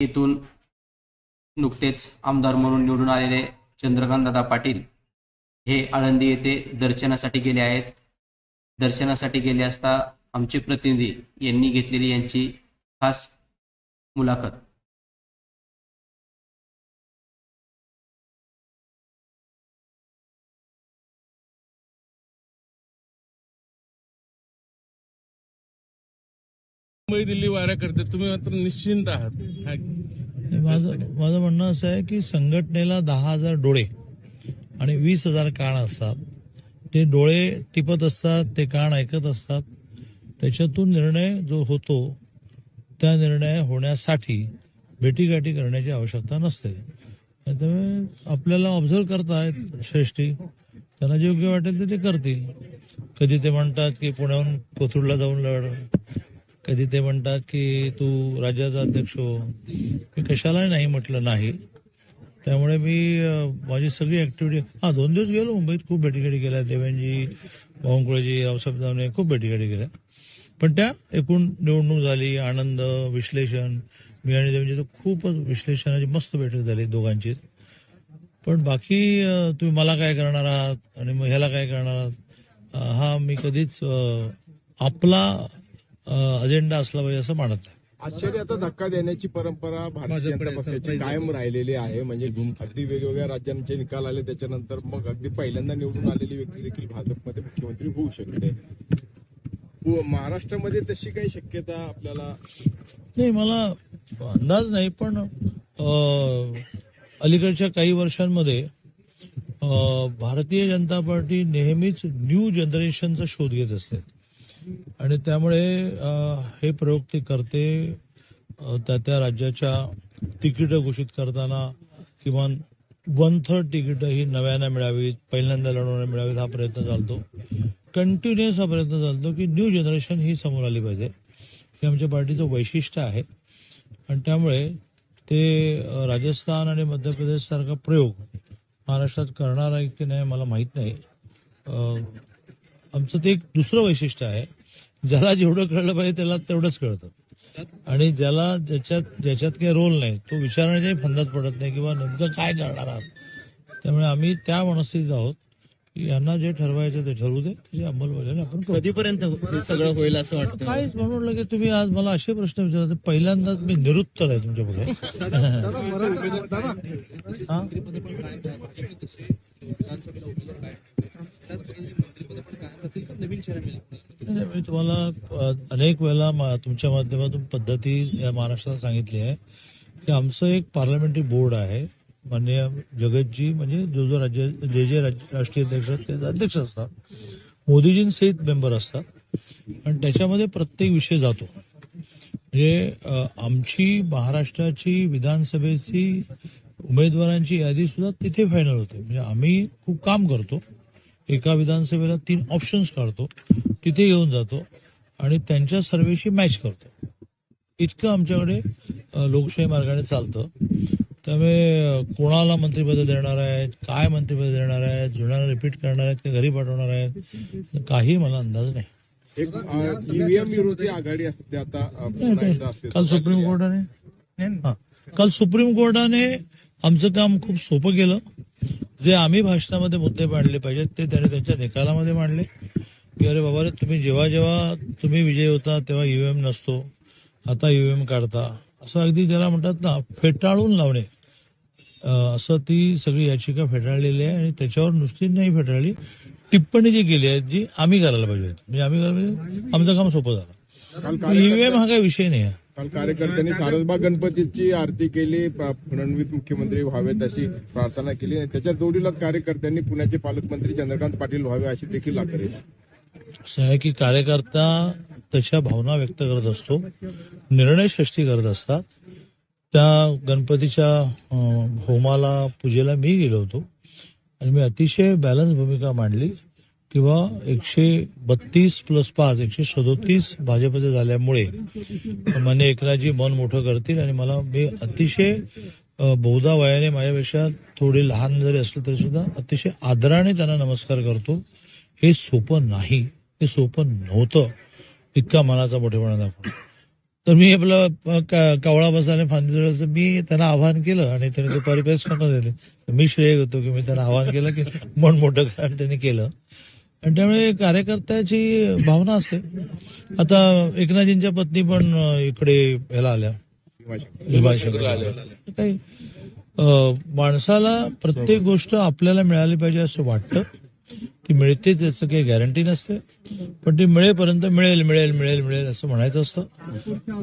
येथून नुकतेच आमदार म्हणून निवडून आलेले चंद्रकांतदादा पाटील हे आळंदी येथे दर्शनासाठी गेले आहेत. दर्शनासाठी गेले असता आमचे प्रतिनिधी यांनी घेतलेली यांची खास मुलाखत. मुंबई दिल्ली वाऱ्या करते. तुम्ही मात्र निश्चिंत आहात. माझं माझं म्हणणं असं आहे की संघटनेला दहा हजार डोळे आणि वीस हजार कान असतात. ते डोळे टिपत असतात ते कान ऐकत असतात. त्याच्यातून निर्णय जो होतो त्या निर्णय होण्यासाठी भेटीगाठी करण्याची आवश्यकता नसते. त्यामुळे आपल्याला ऑब्झर्व करतायत श्रेष्ठी. त्यांना जे योग्य वाटेल ते ते करतील. कधी ते म्हणतात की पुण्याहून कोथरूडला जाऊन लढ. कधी ते म्हणतात की तू राज्याचा अध्यक्ष हो. मी कशालाही नाही म्हटलं नाही. त्यामुळे मी माझी सगळी ऍक्टिव्हिटी हा दोन दिवस गेलो मुंबईत. खूप भेटीगाडी केल्या देवेंजी बावनकुळेजी रावसाहेब दावणे खूप भेटीगाडी केल्या. पण त्या एकूण निवडणूक झाली आनंद विश्लेषण. मी आणि देवेंजी तर खूपच विश्लेषणाची मस्त बैठक झाली दोघांची पण बाकी तुम्ही मला काय करणार आहात आणि मग ह्याला काय करणार आहात? हा मी कधीच आपला अजेंडा असला पाहिजे असं मानत नाही. आश्चर्याचा धक्का देण्याची परंपरा भारतीय जनता पक्षाची कायम राहिलेली आहे. म्हणजे अगदी वेगवेगळ्या राज्यांचे निकाल आले त्याच्यानंतर मग अगदी पहिल्यांदा निवडून आलेली व्यक्ती देखील भाजपमध्ये मुख्यमंत्री होऊ शकते. व महाराष्ट्रामध्ये तशी काही शक्यता आपल्याला नाही मला अंदाज नाही पण अलीकडच्या काही वर्षांमध्ये भारतीय जनता पार्टी नेहमीच न्यू जनरेशनचा शोध घेत असते. आणि त्यामुळे हे प्रयोग ते करते त्या त्या राज्याच्या तिकीट घोषित करताना किमान वन थर्ड तिकीट ही नव्यानं मिळावीत पहिल्यांदा लढवण्या मिळावीत हा प्रयत्न चालतो. कंटिन्युअस हा प्रयत्न चालतो की न्यू जनरेशन ही समोर आली पाहिजे. हे आमच्या पार्टीचं वैशिष्ट्य आहे. आणि त्यामुळे ते राजस्थान आणि मध्य प्रदेश सारखा प्रयोग महाराष्ट्रात करणार आहे की नाही मला माहीत नाही. आमचं ते एक दुसरं वैशिष्ट्य आहे. ज्याला जेवढं कळलं पाहिजे त्याला तेवढंच कळतं आणि ज्याला ज्याच्यात ज्याच्यात काही रोल नाही तो विचारण्याच्याही फंदात पडत नाही किंवा नेमकं काय करणार आहात त्यामुळे आम्ही त्या मनस्थितीत आहोत की यांना जे ठरवायचं ते ठरवू दे त्याची अंमलबजावणी आपण कधीपर्यंत हे सगळं होईल असं वाटतं काहीच म्हणून म्हटलं की तुम्ही आज मला असे प्रश्न विचारते पहिल्यांदाच मी निरुत्तर आहे तुमच्यापुढे हा? म्हणजे मी तुम्हाला अनेक वेळेला तुमच्या माध्यमातून पद्धती या महाराष्ट्राला सांगितली आहे की आमचं एक पार्लमेंटरी बोर्ड आहे. माननीय जगतजी म्हणजे जो जो राज्य जे जे राष्ट्रीय अध्यक्ष ते अध्यक्ष असतात. मोदीजींसहित मेंबर असतात. आणि त्याच्यामध्ये प्रत्येक विषय जातो. म्हणजे आमची महाराष्ट्राची विधानसभेची उमेदवारांची यादी सुद्धा तिथे फायनल होते. म्हणजे आम्ही खूप काम करतो. एका विधानसभेला तीन ऑप्शन्स काढतो तिथे घेऊन जातो आणि त्यांच्या सर्वेशी मॅच करतो. इतकं आमच्याकडे लोकशाही मार्गाने चालतं. त्यामुळे कोणाला मंत्रिपद देणार आहेत काय मंत्रिपद देणार आहेत जुन्याला रिपीट करणार आहेत का घरी पाठवणार आहेत काही मला अंदाज नाही. काल सुप्रीम कोर्टाने. काल सुप्रीम कोर्टाने आमचं काम खूप सोपं केलं. जे आम्ही भाषणामध्ये मुद्दे मांडले पाहिजेत ते त्याने त्यांच्या निकालामध्ये मांडले. की अरे बाबा रे तुम्ही जेव्हा जेव्हा तुम्ही विजयी होता तेव्हा ईव्हीएम नसतो. आता ईव्हीएम काढता. असं अगदी ज्याला म्हणतात ना फेटाळून लावणे. असं ती सगळी याचिका फेटाळलेली आहे आणि त्याच्यावर नुसती नाही फेटाळली. टिप्पणी जी केली आहे जी आम्ही करायला पाहिजे. म्हणजे आम्ही करायला पाहिजे. आमचं काम सोपं झालं. ईव्हीएम हा काही विषय नाही आहे. काल कार्यकर्त्यांनी सारसबाग गणपतीची आरती केली फडणवीस मुख्यमंत्री व्हावेत अशी प्रार्थना केली आणि त्याच्या जोडीला कार्यकर्त्यांनी पुण्याचे पालकमंत्री चंद्रकांत पाटील व्हावे अशी देखील आग्रह असं आहे की कार्यकर्ता त्याच्या भावना व्यक्त करत असतो निर्णय सृष्टी करत असतात. त्या गणपतीच्या होमाला पूजेला मी गेलो होतो आणि मी अतिशय बॅलन्स भूमिका मांडली. किंवा एकशे बत्तीस प्लस पाच एकशे सदोतीस भाजपचे झाल्यामुळे मान्य एकनाथजी मन मोठं करतील आणि मला मी अतिशय बहुधा वयाने माझ्यापेक्षा थोडे लहान जरी असलं तरी सुद्धा अतिशय आदराने त्यांना नमस्कार करतो. हे सोपं नाही हे सोपं नव्हतं. इतका मनाचा मोठेपणा दाखवून तर मी आपलं कावळा बसाने फांदी मी त्यांना आवाहन केलं आणि त्यांनी दुपारी प्रेस करून दिले. मी श्रेय घेतो की मी त्यांना आवाहन केलं की मन मोठं करा त्यांनी केलं. आणि त्यामुळे कार्यकर्त्याची भावना असते. आता एकनाथजींच्या पत्नी पण इकडे याला आल्या. काही माणसाला प्रत्येक गोष्ट आपल्याला मिळाली पाहिजे असं वाटतं. ती मिळते त्याचं काही गॅरंटी नसते. पण ती मिळेपर्यंत मिळेल मिळेल मिळेल मिळेल असं म्हणायचं असतं.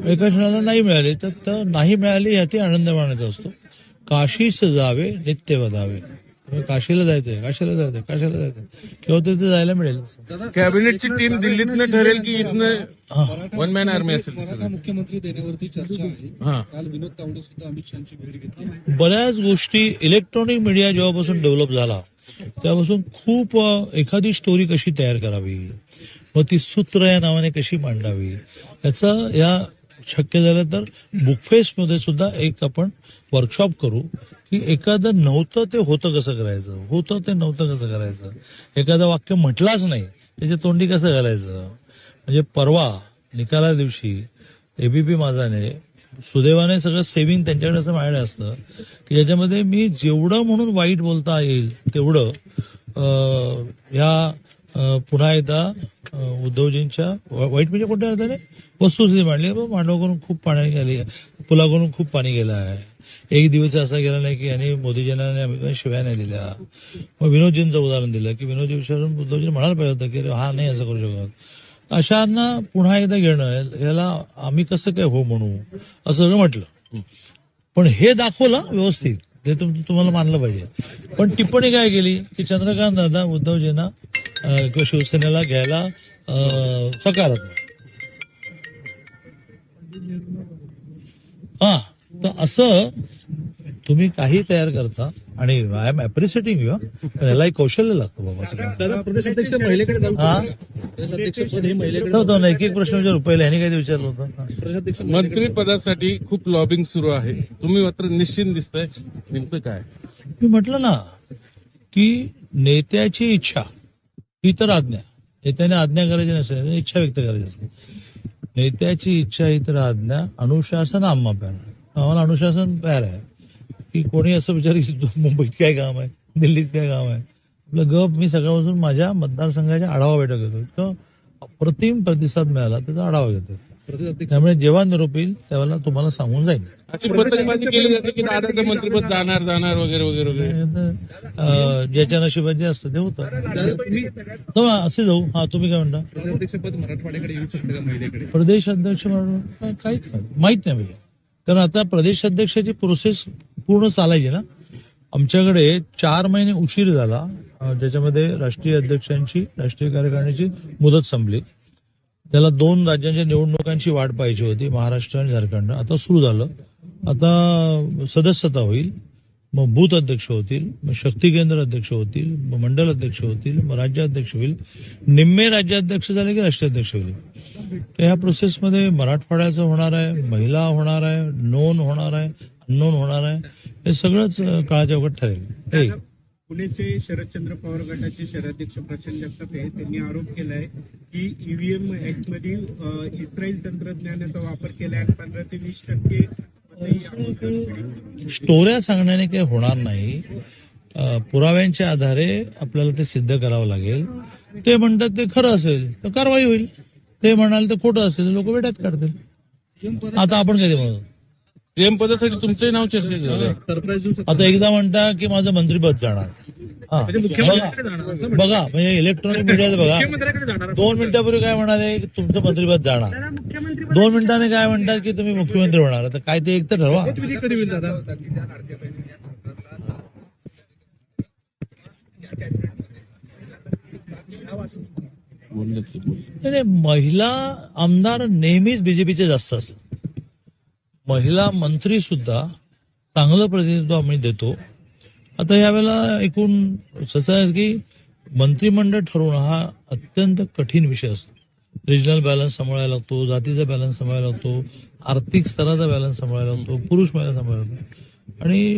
एका क्षणाला नाही मिळाली तर नाही मिळाली यातही आनंद मानायचा असतो. काशीस जावे नित्य वदावे काशीला जायचंय काशीला जायचंय काशीला जायचंय. किंवा तिथे जायला मिळेल. कॅबिनेटची टीम दिल्लीतनं ठरेल की इथनं वन मॅन आर्मी असेल मुख्यमंत्री देण्यावरती चर्चा आहे. काल विनोद तावडे सुद्धा अमित शहाची भेट घेतली. बऱ्याच गोष्टी इलेक्ट्रॉनिक मीडिया जेव्हापासून डेव्हलप झाला तेव्हापासून खूप एखादी स्टोरी कशी तयार करावी? मग ती सूत्र या नावाने कशी मांडावी? याचं या शक्य झालं तर बुकफेस्टमध्ये सुद्धा एक आपण वर्कशॉप करू. की एखादं नव्हतं ते होतं कसं करायचं? होतं ते नव्हतं कसं करायचं? एखादं वाक्य म्हटलाच नाही त्याच्या तोंडी कसं घालायचं? म्हणजे परवा निकाला दिवशी एबीपी माझाने सुदैवाने सगळं सेव्हिंग त्यांच्याकडे असं माझ्याकडे असतं की ज्याच्यामध्ये मी जेवढं म्हणून वाईट बोलता येईल तेवढं ह्या पुन्हा एकदा उद्धवजींच्या वाईट म्हणजे कोणत्या अर्थाने? वस्तुस्थिती मांडली. बाबा मांडवाकडून खूप पाणी गेली पुलाकडून खूप पाणी गेलं आहे. एक दिवस असा गेला नाही की यांनी मोदीजींना अमित शिव्या नाही दिल्या. मग विनोदजींचं उदाहरण दिलं की विनोदजी विचारून उद्धवजी म्हणायला पाहिजे होतं की अरे हा नाही असं करू शकत. अशांना पुन्हा एकदा घेणं याला आम्ही कसं काय हो म्हणू असं सगळं म्हटलं. पण हे दाखवलं व्यवस्थित. ते तुम तुम्हाला मानलं पाहिजे. पण टिप्पणी काय केली? की चंद्रकांत दादा उद्धवजींना किंवा शिवसेनेला घ्यायला अं, सकारात्मक. हा. तर असं तुम्ही काही तयार करता आणि आय एम अप्रिशिएटिंग यू यालाही कौशल्य लागतं बाबा सगळं दादा प्रदेश अध्यक्ष महिलेकडे जाऊ एक एक प्रश्न विचारू. पहिले ह्याने काय विचारलं होतं. प्रदेश अध्यक्ष मंत्री पदासाठी खूप लॉबिंग सुरू आहे. तुम्ही मात्र निश्चिंत दिसताय. नेमकं काय? मी म्हटलं ना की नेत्याची इच्छा ही तर आज्ञा. नेत्याने आज्ञा करायची नसेल इच्छा व्यक्त करायची असते. नेत्याची इच्छा ही तर आज्ञा अनुशासन आम्हा आम्हाला अनुशासन प्यार आहे. की कोणी असं विचार मुंबईत काय काम आहे दिल्लीत काय काम आहे? आपलं गप मी सकाळपासून माझ्या मतदारसंघाच्या आढावा बैठक घेतो. इतकं अप्रतिम प्रतिसाद मिळाला त्याचा आढावा घेतो. त्यामुळे जेव्हा निरोप येईल त्यावेळेला तुम्हाला सांगून जाईल. अशी पतंगबाजी केली जाते की दादाचं मंत्रिपद जाणार जाणार वगैरे वगैरे ज्याच्या नशिबात जे असतं ते होतं. असे जाऊ. हा तुम्ही काय म्हणता? प्रदेश अध्यक्ष मराठवाड्याकडे म्हणून काहीच नाही. माहीत नाही म्हणजे कारण आता प्रदेशाध्यक्षाची प्रोसेस पूर्ण चालायची ना. आमच्याकडे चार महिने उशीर झाला. ज्याच्यामध्ये राष्ट्रीय अध्यक्षांची राष्ट्रीय कार्यकारिणीची मुदत संपली. त्याला दोन राज्यांच्या निवडणुकांची वाट पाहिजे होती महाराष्ट्र आणि झारखंड. आता सुरू झालं. आता सदस्यता होईल. मग बूथ अध्यक्ष होतील मग शक्ती केंद्र अध्यक्ष होतील मग मंडल अध्यक्ष होतील मग राज्याध्यक्ष होईल. निम्मे राज्याध्यक्ष झाले की राष्ट्रीय अध्यक्ष होईल? तर ह्या प्रोसेसमध्ये मराठवाड्याचं होणार आहे महिला होणार आहे नोन होणार आहे अननोन होणार आहे हे सगळंच काळाच्या ओघात ठरेल. हे पुणेचे शरदचंद्र पवार गटाचे शहराध्यक्ष प्रचंड जगताप आहेत त्यांनी आरोप केलाय की ईव्हीएम ऍक्टमध्ये अ, इस्रायल तंत्रज्ञानाचा वापर केलाय आणि पंधरा ते वीस टक्के स्टोऱ्या सांगण्याने काही होणार नाही. पुराव्यांच्या आधारे आपल्याला ते सिद्ध करावं लागेल. ते म्हणतात ते खरं असेल तर कारवाई होईल. ते म्हणाल तर खोटं असेल लोक वेड्यात काढतील. आता आपण काय म्हणतो सीएम पदासाठी तुमचंही नाव चर्चेत झालं सरप्राईज आता एकदा म्हणता की माझं मंत्रीपद जाणार. हा. बघा. बघा म्हणजे इलेक्ट्रॉनिक मीडियाचं बघा. दोन मिनिटापूर्वी काय म्हणाले? की तुमचं मंत्रीपद जाणार. दोन मिनिटांनी काय म्हणतात की तुम्ही मुख्यमंत्री होणार? आता काय ते एक तर ठरवा. नाही, महिला आमदार नेहमीच बीजेपीचे जास्त असतात. महिला मंत्री सुद्धा चांगलं प्रतिनिधित्व आम्ही देतो. आता यावेळेला एकूण सच आहे की मंत्रिमंडळ ठरवणं हा अत्यंत कठीण विषय असतो. रिजनल बॅलन्स सांभाळायला लागतो जातीचा बॅलन्स सांभाळायला लागतो आर्थिक स्तराचा बॅलन्स सांभाळायला लागतो पुरुष महिला सांभाळायला लागतो. आणि